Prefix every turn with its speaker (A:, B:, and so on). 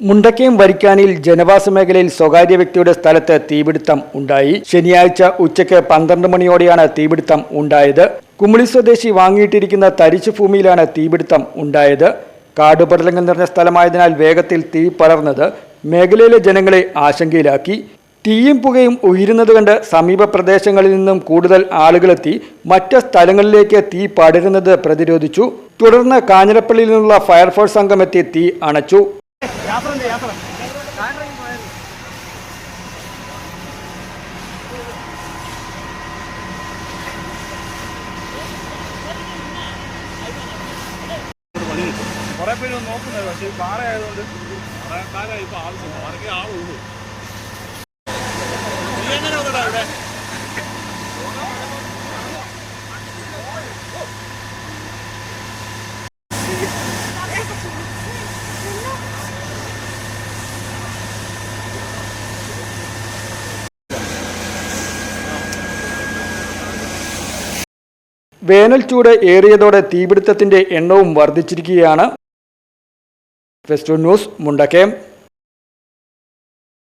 A: മുണ്ടക്കയം വരിക്കാനിൽ ജനവാസ മേഖലയിൽ സ്വകാര്യ വ്യക്തിയുടെ സ്ഥലത്ത് തീപിടുത്തം ഉണ്ടായി. ശനിയാഴ്ച ഉച്ചയ്ക്ക് പന്ത്രണ്ട് മണിയോടെയാണ് തീപിടുത്തം ഉണ്ടായത്. കുമളി സ്വദേശി വാങ്ങിയിട്ടിരിക്കുന്ന തരിച്ചു ഭൂമിയിലാണ് തീപിടുത്തം ഉണ്ടായത്. കാടുപടലങ്ങൾ നിറഞ്ഞ സ്ഥലമായതിനാൽ വേഗത്തിൽ തീ പടർന്നത് മേഖലയിലെ ജനങ്ങളെ ആശങ്കയിലാക്കി. തീയും പുകയും ഉയരുന്നത് കണ്ട് സമീപ പ്രദേശങ്ങളിൽ നിന്നും കൂടുതൽ ആളുകളെത്തി മറ്റ് സ്ഥലങ്ങളിലേക്ക് തീ പടരുന്നത് പ്രതിരോധിച്ചു. തുടർന്ന് കാഞ്ഞിരപ്പള്ളിയിൽ നിന്നുള്ള ഫയർഫോഴ്സ് എത്തി തീ അണച്ചു.
B: കുറെ പേര് നോക്കുന്നത് പക്ഷേ പാറ ആയതുകൊണ്ട് കാലം ഇപ്പൊ ആവശ്യമില്ല. പാറയ്ക്ക് ആളുള്ളൂ നീ എങ്ങനെ
A: വേനൽ ചൂട് ഏറിയതോടെ തീപിടുത്തത്തിന്റെ എണ്ണവും വർദ്ധിച്ചിരിക്കുകയാണ്. ഫെസ്റ്റോ ന്യൂസ് മുണ്ടക്കയം.